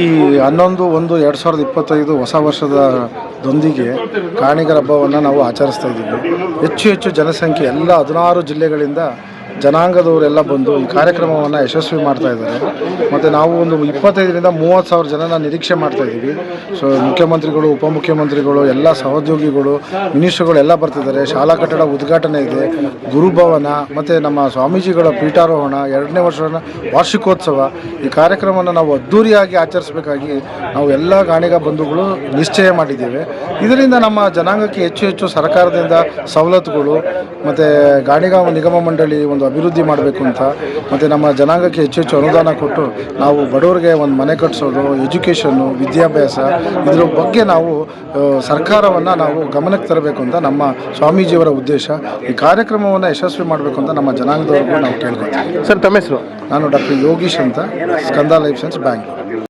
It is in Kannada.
ಈ ಹನ್ನೊಂದು, ಒಂದು, ಎರಡು ಸಾವಿರದ ಇಪ್ಪತ್ತೈದು ಹೊಸ ವರ್ಷದದೊಂದಿಗೆ ಕಾಣಿಗರ ಹಬ್ಬವನ್ನು ನಾವು ಆಚರಿಸ್ತಾ ಇದ್ದೀವಿ. ಹೆಚ್ಚು ಹೆಚ್ಚು ಜನಸಂಖ್ಯೆ ಎಲ್ಲ ಹದಿನಾರು ಜಿಲ್ಲೆಗಳಿಂದ ಜನಾಂಗದವರೆಲ್ಲ ಬಂದು ಈ ಕಾರ್ಯಕ್ರಮವನ್ನು ಯಶಸ್ವಿ ಮಾಡ್ತಾ ಇದ್ದಾರೆ. ಮತ್ತು ನಾವು ಒಂದು ಇಪ್ಪತ್ತೈದರಿಂದ ಮೂವತ್ತು ಸಾವಿರ ಜನನ ನಿರೀಕ್ಷೆ ಮಾಡ್ತಾ ಇದ್ದೀವಿ. ಸೊ ಮುಖ್ಯಮಂತ್ರಿಗಳು, ಉಪಮುಖ್ಯಮಂತ್ರಿಗಳು, ಎಲ್ಲ ಸಹೋದ್ಯೋಗಿಗಳು, ಮಿನಿಸ್ಟ್ರುಗಳು ಎಲ್ಲ ಬರ್ತಿದ್ದಾರೆ. ಶಾಲಾ ಕಟ್ಟಡ ಉದ್ಘಾಟನೆ ಇದೆ. ಗುರುಭವನ, ಮತ್ತು ನಮ್ಮ ಸ್ವಾಮೀಜಿಗಳ ಪೀಠಾರೋಹಣ, ಎರಡನೇ ವರ್ಷದ ವಾರ್ಷಿಕೋತ್ಸವ. ಈ ಕಾರ್ಯಕ್ರಮವನ್ನು ನಾವು ಅದ್ಧೂರಿಯಾಗಿ ಆಚರಿಸಬೇಕಾಗಿ ನಾವು ಎಲ್ಲ ಗಾಣಿಗ ಬಂಧುಗಳು ನಿಶ್ಚಯ ಮಾಡಿದ್ದೇವೆ. ಇದರಿಂದ ನಮ್ಮ ಜನಾಂಗಕ್ಕೆ ಹೆಚ್ಚು ಹೆಚ್ಚು ಸರ್ಕಾರದಿಂದ ಸವಲತ್ತುಗಳು, ಮತ್ತು ಗಾಣಿಗ ನಿಗಮ ಮಂಡಳಿ ಒಂದು ಅಭಿವೃದ್ಧಿ ಮಾಡಬೇಕು ಅಂತ. ಮತ್ತು ನಮ್ಮ ಜನಾಂಗಕ್ಕೆ ಹೆಚ್ಚು ಹೆಚ್ಚು ಅನುದಾನ ಕೊಟ್ಟು ನಾವು ಬಡವರಿಗೆ ಒಂದು ಮನೆ ಕಟ್ಟಿಸೋದು ಎಜುಕೇಷನ್ನು ವಿದ್ಯಾಭ್ಯಾಸ ಇದ್ರ ಬಗ್ಗೆ ನಾವು ಸರ್ಕಾರವನ್ನು ನಾವು ಗಮನಕ್ಕೆ ತರಬೇಕು ಅಂತ ನಮ್ಮ ಸ್ವಾಮೀಜಿಯವರ ಉದ್ದೇಶ. ಈ ಕಾರ್ಯಕ್ರಮವನ್ನು ಯಶಸ್ವಿ ಮಾಡಬೇಕು ಅಂತ ನಮ್ಮ ಜನಾಂಗದವ್ರಿಗೂ ನಾವು ಕೇಳ್ಕೊತೀವಿ ಸರ್ ತಮ್ಮ ಹೆಸರು? ನಾನು ಡಾಕ್ಟರ್ ಯೋಗೀಶ್ ಅಂತ ಸ್ಕಂದ ಲೈಫ್ ಸೈನ್ಸ್ ಬ್ಯಾಂಕ್